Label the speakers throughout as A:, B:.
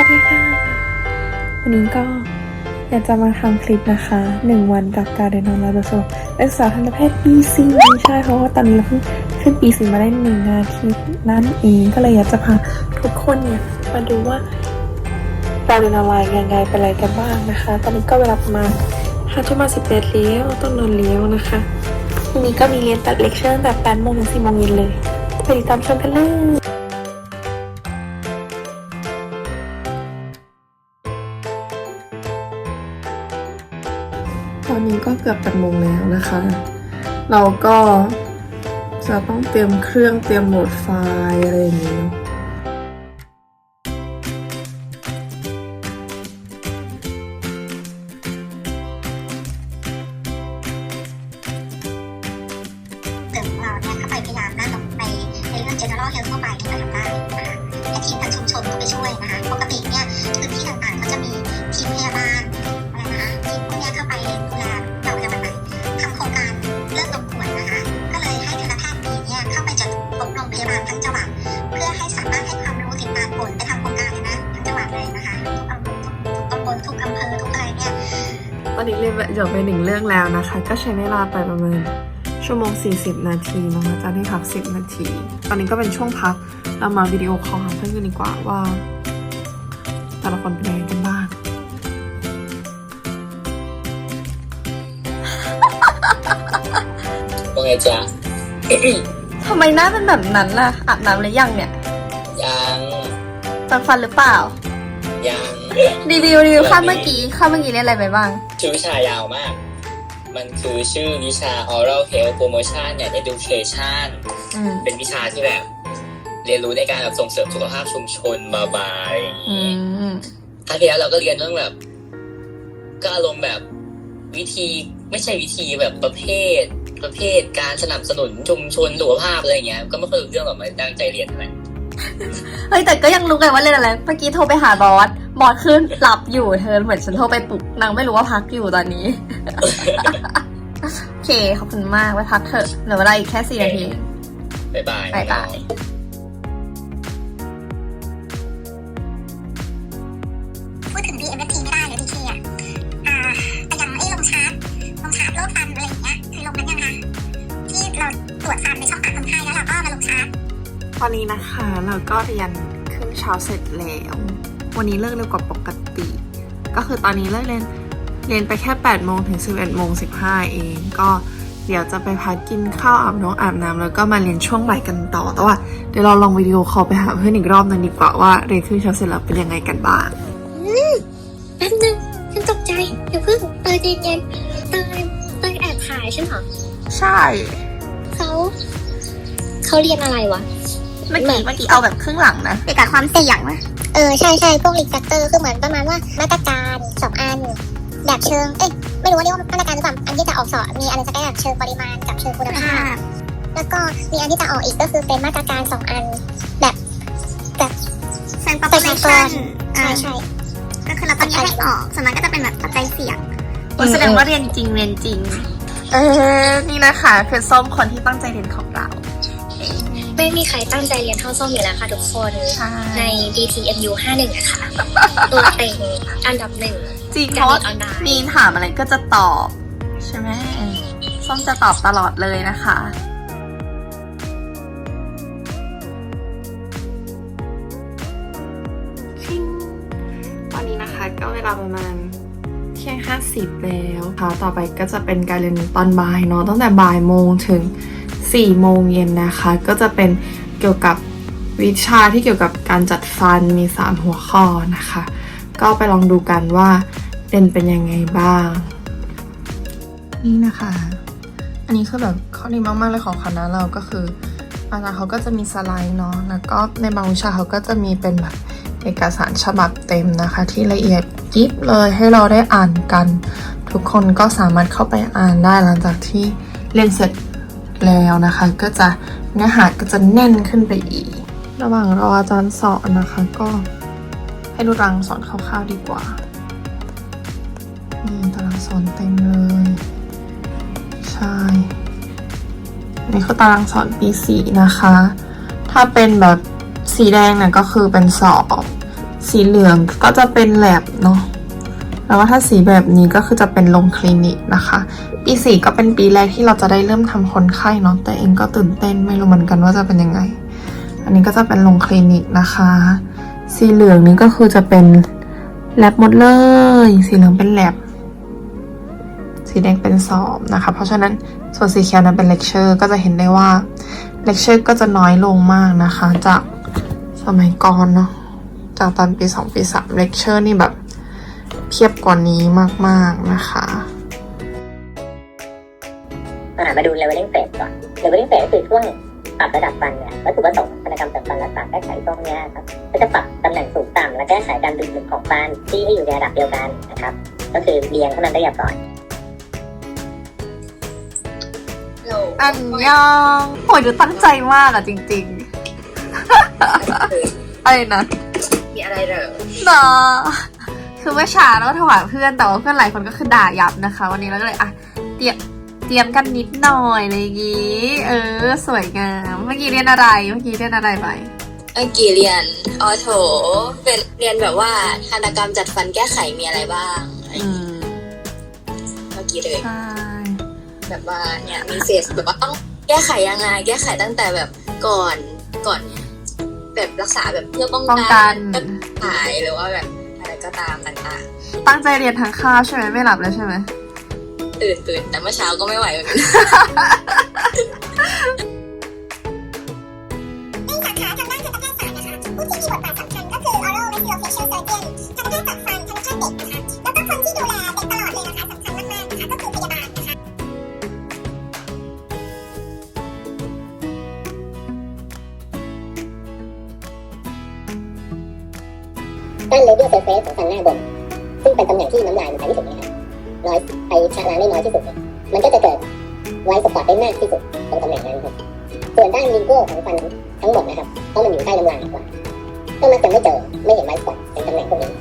A: วัสดีค่ะ วันนี้ก็อยากจะมาทำคลิปนะคะหนึ่งวันกับการเรียนออนไลน์ประสบนักศึกษาทันตแพทย์ปีสี่ใช่เพราะว่าตอนนี้เราเพิ่งขึ้นปีสี่มาได้หนึ่งอาทิตย์นั่นเองก็เลยอยากจะพาทุกคนเนี่ยมาดูว่าเราเรียนออนไลน์ยังไงเป็นอะไรกันบ้างนะคะ ตอนนี้ก็เวลาประมาณห้าทุ่มมาสิบเอ็ดเลี้ยวต้องนอนเลี้ยวนะคะวันนี้ก็มีเรียนตัดเลคเชอร์ตั้งแต่แปดโมงถึงสี่โมงเย็นเลยไปติดตามชมกันเลย ก็เกือบแปดโมงแล้วนะคะ เราก็จะต้องเตรียมเครื่องเตรียมโหลดไฟล์อะไรอย่างนี้ จบไปหนึ่งเรื่องแล้วนะคะ ก็ใช้เวลาไปประมาณชั่วโมง 40 นาทีนะคะจากที่พัก 10 นาที ตอนนี้ก็เป็นช่วงพัก เรามาวิดีโอคอลหาเพื่อนกันดีกว่าว่า แต่ละคนเป็นยังไงกันบ้าง
B: ว่าไงจ๊ะ
C: ทำไมหน้าเป็นแบบนั้นล่ะอาบน้ำหรือยังเนี่ย
B: ยัง
C: แปรงฟันหรือเปล่า
B: ยัง
C: รีวิวรีวิวข้ามเมื่อกี้ข้ามเมื่อกี้เรียนอะไรไปบ้าง
B: ชื่อวิชายาวมาก มันคือชื่อวิชา oral health promotion and education
C: อืม
B: เป็นวิชาที่แบบ เรียนรู้ในการแบบส่งเสริมสุขภาพชุมชนบาบายอย่าง
C: อื
B: นี้
C: ม
B: ครั้งที่แล้วเราก็เรียนเรื่องแบบ ก็อารมณ์แบบวิธีไม่ใช่วิธีแบบประเภท ประเภทการสนับสนุนชุมชนสุขภาพอะไรเงี้ย ก็ไม่ค่อยรู้เรื่องแบบไม่ตั้งใจเรียนเท่าไหร่
C: เฮ้ยแต่ก็ยังรู้ไงว่าเรียนอะไร เมื่อกี้โทรไปหาบอส บอสขึ้นหลับอยู่เธอเหมือนฉันโทรไปปลุกนางไม่รู้ว่าพักอยู่ตอนนี้ โอเค ขอบคุณมากไว้พักเถอะเหลือเวลาอีกแค่สี่นาที
B: บ๊ายบาย
C: บ๊ายบาย
D: พูดถึง BMFT ไม่ได้เลย BT อะอ่าแต่อย่างไอ้ลงชาร์จลงชาร์จโรคฟันอะไรอย่างเงี้ยเคยลงนั้นยังคะที่เราตรวจฟันในช่องปากคนไข้แล้วเราก็มาลงชาร์จ
A: ตอนนี้นะคะ เราก็เรียนครึ่งเช้าเสร็จแล้ว วันนี้เลิกเร็วกว่าปกติ ก็คือตอนนี้เลิกเรียนเรียนไปแค่8โมงถึง 11โมง15 เอง ก็เดี๋ยวจะไปพักกินข้าวอาบน้องอาบน้ำแล้วก็มาเรียนช่วงบ่ายกันต่อ แต่ว่าเดี๋ยวเราลองวิดีโอคอลไปหาเพื่อนอีกรอบหนึงดีกว่าว่าเรียนครึ่งเช้าเสร็จแล้วเป็นยังไงกันบ้าง
E: แป๊บนึงฉันตกใจอย่าเพิ่งเตยใจเย็นเตยเตยแอบถ่ายฉันเหรอ
C: ใช่
E: เขา เขาเรียนอะไรวะ
C: เมื่อกี้เมื่อกี้เอาแบบครึ่งหลังนะ
D: เกี่ยวกับความเสี่ยงนะเออใช่ใช่พวกรีแฟกเตอร์คือเหมือนประมาณว่ามาตรการสองอัน แบบเชิงเอ้ยไม่รู้ว่าเรียกว่ามาตรการหรือเปล่าอันที่จะออกสอบมีอันหนึงจะแก้แบบเชิงปริมาณกับเชิงคุณภาพ แล้วก็มีอันที่จะออกอีกก็คือเป็นมาตรการสองอัน แบบแบบ
E: เซน
D: ประชากร
E: อ่า
D: ใช่ใช่
E: ก็คือเราต้องแยกให้ออกส่วนนั้นก็จะเป็นแบบปัจจัยเสี่ยง
C: แสดงว่าเรียนจริงเรียนจริง เออนี่นะคะคือส้มคนที่ตั้งใจเรียนของเรา
E: ไม่มีใครตั้งใจเรียนเท่าส้มอยู่แล้วค่ะทุกคน
C: ใช่
E: ใน DTMU 51อะค่ะตัวเต็งอันดับหนึ่ง
C: จริงเพ
E: การ
C: ราะ
E: เรียนออนไลน์
C: มีถามอะไรก็จะตอบ ใช่ไหมส้มจะตอบตลอดเลยนะคะ
A: ชิงตอนนี้นะคะก็เวลาประมาณเที่ยงห้าสิบแล้วค่ะต่อไปก็จะเป็นการเรียนตอนบ่ายเนาะตั้งแต่บ่ายโมงถึง สี่โมงเย็นนะคะ ก็จะเป็นเกี่ยวกับวิชาที่เกี่ยวกับการจัดฟันมีสามหัวข้อนะคะ ก็ไปลองดูกันว่าเรียนเป็นยังไงบ้าง นี่นะคะ อันนี้คือแบบข้อดีมากๆเลยของคณะเราก็คืออาจารย์เขาก็จะมีสไลด์เนาะแล้วก็ในบางวิชาเขาก็จะมีเป็นแบบเอกสารฉบับเต็มนะคะ ที่ละเอียดยิบเลยให้เราได้อ่านกัน ทุกคนก็สามารถเข้าไปอ่านได้หลังจากที่เรียนเสร็จ แล้วนะคะ ก็จะเนื้อหาก็จะแน่นขึ้นไปอีก ระหว่างรออาจารย์สอนนะคะ ก็ให้ดูตารางสอนคร่าวๆดีกว่านี่ตารางสอนเต็มเลย ใช่นี่คือตารางสอนปีสี่นะคะ ถ้าเป็นแบบสีแดงเนี่ยก็คือเป็นสอบ สีเหลืองก็จะเป็นแลบเนาะ แล้วว่าถ้าสีแบบนี้ก็คือจะเป็นลงคลินิกนะคะ ปีสี่ก็เป็นปีแรกที่เราจะได้เริ่มทำคนไข้เนาะแต่เองก็ตื่นเต้นไม่รู้เหมือนกันว่าจะเป็นยังไง อันนี้ก็จะเป็นลงคลินิกนะคะ สีเหลืองนี้ก็คือจะเป็นแลบหมดเลย สีเหลืองเป็นแลบสีแดงเป็นสอบนะคะ เพราะฉะนั้นส่วนสีเขียวนั้นเป็นเลคเชอร์ก็จะเห็นได้ว่าเลคเชอร์ก็จะน้อยลงมากนะคะ จากสมัยก่อนเนาะจากตอนปีสองปีสามเลคเชอร์นี่แบบ เพียบกว่านี้มาก ๆ นะคะ
F: อ่ามาดู leveling phase ก่อน leveling phase ก็คือช่วงปรับระดับฟันเนี่ยวัตถุประสงค์พันธกรรมเสริมฟันรักษาแก้ไขตรงเนี้ยครับก็จะปรับตำแหน่งสูงต่ำและแก้ไขการดึงดูดของฟันที่ให้อยู่ในระดับเดียวกันนะครับ ก็คือเรียงเท่านั้นได้อย่างก่อน
C: อันยองโหยดูตั้งใจมากอะจริง ๆ อะไรนะ
B: มีอะไรเหรอ
C: เนาะ คือเมื่อเช้าเราถวายเพื่อนแต่ว่าเพื่อนหลายคนก็คือด่ายับนะคะ วันนี้เราก็เลยอะเตรียมเตรียมกันนิดหน่อยอะไรอย่างงี้ เออ สวยงาม เมื่อกี้เรียนอะไร เมื่อกี้เรียนอะไรไป
G: เมื่อกี้เรียนออโถเป็นเรียนแบบว่าทันตกรรมจัดฟันแก้ไขมีอะไรบ้างอะไรอย่าง
C: อื
G: งี้
C: ม
G: เมื่อกี้เลย
C: ใช่
G: แบบว่าเนี่ยมีเฟสแบบว่าต้องแก้ไขยังไง แก้ไขตั้งแต่แบบก่อนก่อน แบบรักษาแบบเพื่อป้อง
C: ป้อง
G: กั
C: กัน
G: นหายหรือว่าแบบอะไร ก็ตามต่าง
C: ตั้งใจเรียนทั้งคาบใช่ไหมไม่หลับแล้วใช่ไหม
G: ๆตื่นตื่นแต่เมื่อเช้าก็ไม่ไหวเหมือนกัน
D: ในสาขาทางด้านทันตแพทย์ศาสตร์นะคะผู้ที่มีบทบาทสำคัญก็คือ oral maxillofacial surgeon ทันตแพทย์ตัดฟัน เลเว
F: ลเซอร์เฟสของฟันหน้าบน ซึ่งเป็นตำแหน่งที่น้ำลายมันไปที่สุดนะครับน้อยไปชะล้างได้น้อยที่สุด มันก็จะเกิดไวสปอตได้มากที่สุดตรงตำแหน่งนั้นครับส่วนด้านลิงโก้ของฟันทั้งหมดนะครับเพราะมันอยู่ใต้น้ำลายมากกว่าก็มักจะไม่เจอไม่เห็นไวสปอตในตำแหน่งพวกนี้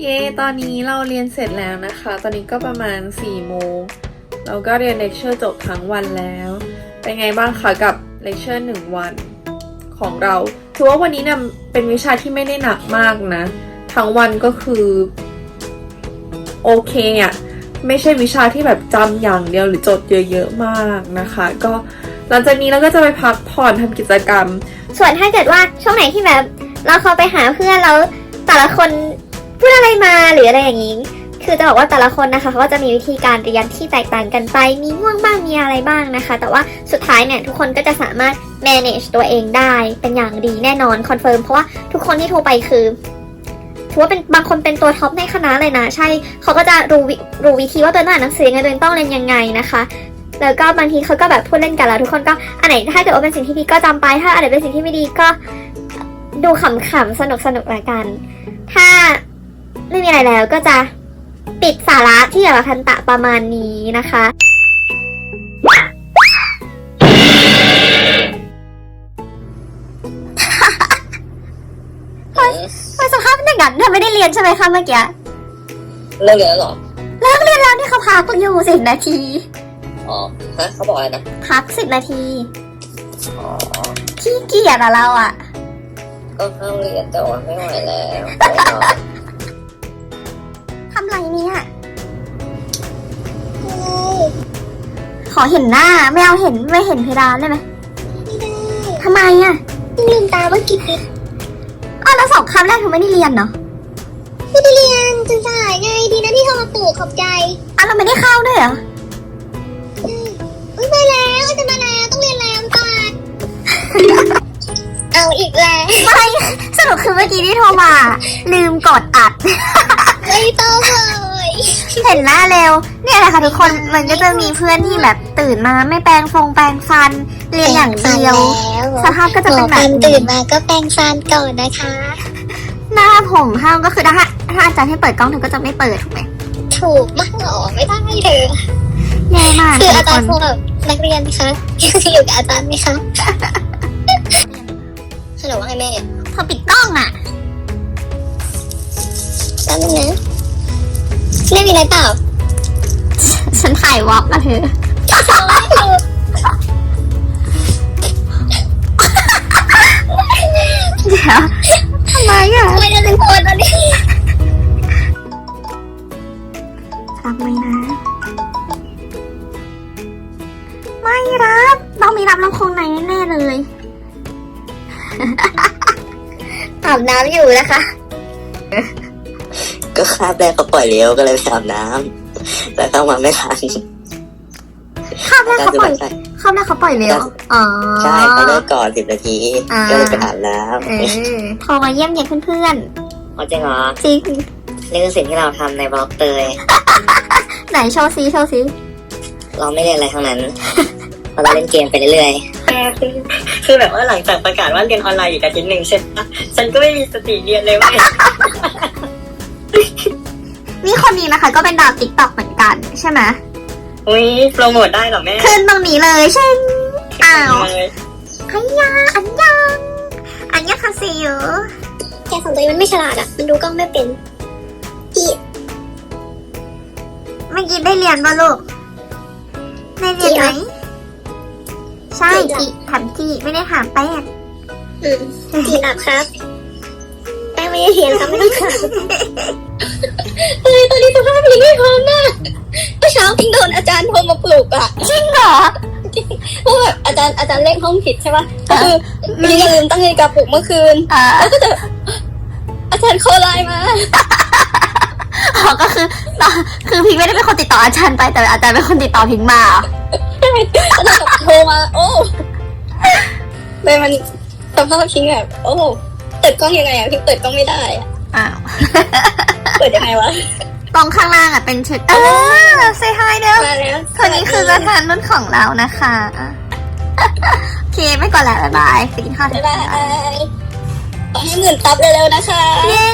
A: เย้ตอนนี้เราเรียนเสร็จแล้วนะคะ ตอนนี้ก็ประมาณ4ี่โมงเราก็เรียนเลคเชอร์จบทั้งวันแล้ว เป็นไงบ้างคะกับเลคเชอร์หนึ่งวัน ของเราถือว่าวันนี้เนี่ยเป็นวิชาที่ไม่ได้หนักมากนะ ทั้งวันก็คือ โอเคอะไม่ใช่วิชาที่แบบจำอย่างเดียวหรือจดเยอะๆมากนะคะ ก็หลังจากนี้เราก็จะไปพักผ่อนทำกิจกรรม
E: ส่วนถ้าเกิดว่าช่วงไหนที่แบบเราเขาไปหาเพื่อนแล้วแต่ละคนพูดอะไรมาหรืออะไรอย่างนี้ คือจะบอกว่าแต่ละคนนะคะเขาก็จะมีวิธีการเรียนที่แตกต่างกันไป มีง่วงบ้างมีอะไรบ้างนะคะ แต่ว่าสุดท้ายเนี่ยทุกคนก็จะสามารถ manage ตัวเองได้เป็นอย่างดีแน่นอนคอนเฟิร์มเพราะว่าทุกคนที่โทรไปคือถือว่าเป็นบางคนเป็นตัวท็อปในคณะเลยนะ ใช่เขาก็จะรู้วิรู้วิธีว่าตัวเองต้องอ่านหนังสือยังไงตัวเองต้องเรียนยังไงนะคะแล้วก็บางทีเขาก็แบบพูดเล่นกันแล้วทุกคนก็อันไหนถ้าเกิดว่าเป็นสิ่งที่ดีก็จำไปถ้าอันไหนเป็นสิ่งที่ไม่ดีก็ดูขำๆสนุกๆละกัน ถ้าไม่มีอะไรแล้วก็จะ ปิดสาระที่เกี่ยวกับทันตะประมาณนี้นะคะ ทำไมสภาพเป็นอย่างนั้นเธอไม่ได้เรียนใช่ไหมคะเมื่อกี้
B: เลิกเรียนแล้วเหรอ
E: เลิกเรียนแล้วนี่เขาพักอยู่สิบนาที
B: อ๋อฮะเขาบอกอะไรนะ
E: พักสิบนาที
B: อ๋อ
E: ขี้เกียจอะเราอะ
B: ก็เข้าเรียนแต่ว่าไม่ไหวแล้ว
E: ทำไร เนี่ยขอเห็นหน้าไม่เอาเห็นไม่เห็นเพดานได้ไหมไม่ได้ทำไมอะลืมตาเมื่อกี้อ๋อแล้วสองคำแรกเธอไม่ได้เรียนเนาะไม่ได้เรียนจะสายไงดีนะที่โทรมาปลูกขอบใจอะเราไม่ได้เข้าด้วยเหรออุ้ยไปแล้วจะมาแล้วต้องเรียนแล้วก่อนเอาอีกแล้วไม่สรุปคือเมื่อกี้ที่โทรมา ลืมกดอัด ไม่ต้องเลยเห็นหน้าเร็ว เนี่ยแหละค่ะทุกคนมันก็จะมีเพื่อนที่แบบตื่นมาไม่แปรงฟงแปรงฟัน เรียนอย่างเดียว สภาพก็จะเป็นแบบนี้
D: ตื่นมาก็แปรงฟันก่อนนะคะ
E: หน้าผมห้ามก็คือถ้าถ้าอาจารย์ให้เปิดกล้องเธอก็จะไม่เปิดถูกไหม
D: ถูกมากหรอไม่ได้เธอ
E: แย่มาก
D: คืออา
E: ทุก
D: จาร
E: น
D: ย์พวกแบบนักเรียนคะอยู่กับอาจารย์ไหมคะฮัลโหลว่าไงแม่
E: เธอปิดกล้องอะ
D: แป๊บนึงนะไม่มีอะไรเปล่า
E: ฉันถ่ายวอล์กมาเธอเดี๋ยวทำไมอะ
D: ไม่ได้ถึงคนตอนนี้
E: รับไหมนะ ไม่รับต้องมีรับลำโพงไหนแน่เลยอาบน้ำอยู่นะคะ
F: ก็คาบแรกเขาปล่อยเร็วก็เลยไปอาบน้ำแต่เข้ามาไม่ทัน
E: ข้ามแรกเขาปล่อยข้ามแรกเขาปล่อยเร็วอ๋อ
F: ใช่เขาเลิกก่อนสิบนาที
E: อ่า
F: ก็เลยไปอาบน้
E: เออโทรมาเยี่ยมเยียนเพื่อนำ
F: เขาจริงเหรอ
E: ๆจริง
F: นี่คือสิ่งที่เราทำในบล็อกเตย
E: ไหนโชว์ซีโชว์ซี
F: เราไม่เรียนอะไรทั้งนั้น เราเล่นเกมไปเรื่อยๆคือแบบว่าหลังจากประกาศว่าเรียนออนไลน์อยู่อาทิตย์หนึ่งใช่ปะฉันก็ไม่มีสติเรียนเลยเว้ย
E: นี่คนนี้นะคะ ก็เป็นดาวติ๊กต็อกเหมือนกันใช่ไหม
F: อุ้ยโปรโมทได้เหรอแม่
E: ขึ้นตรงนี้เลยใช่อ้าว
F: เลย
E: อันยาอันยังอันยังคาซิโย
D: แกของตัวเองมันไม่ฉลาดอะ มันดูกล้องไม่เป็น
E: เมื่อกี้ได้เรียนป่ะลูกได้เรียนไหมใช่จีถามจีไม่ได้ถามแป้ง
D: อืมจีหลับครับแป้ง ไม่ได้เรียนครับไม่ต้องถามเฮ้ยตอนนี้สภาพพิงไม่พร้อมมากเมื่อเช้าพิงโดนอาจารย์โทรมาปลุกอะ
E: จริงเหรอ
D: เพราะแบบอาจารย์อาจารย์เลขห้องผิดใช่ปะก็คือพิงก็ลืมตั้งนาฬิกาปลุกเมื่อคืน
E: อ่า
D: แล้วก็จะอาจารย์โคไลน์มา
E: อ๋อก็คือคือพิงไม่ได้เป็นคนติดต่ออาจารย์ไปแต่อาจารย์เป็นคนติดต่อพิงมาเหรอ
D: อาจารย์แบบโทรมา โอ้เลยมันสภาพพิงแบบโอ้เปิดกล้องยังไงอะพิงเปิดกล้องไม่ได้อะ
E: อ้าว
D: เปิดยังไงวะ
E: ตรงข้างล่างอะเป็นชุดเออเซฮายเด้อ
D: มาแล้ว
E: คนนี้คือประธานรุ่นของเรานะคะโอเคไม่ก่อนแล้วบ๊ายบายไปกินข้าวเถ
D: บ๊า
E: อะ
D: ยบายขอให้หมื่นซับเร็วๆนะคะ
E: เย้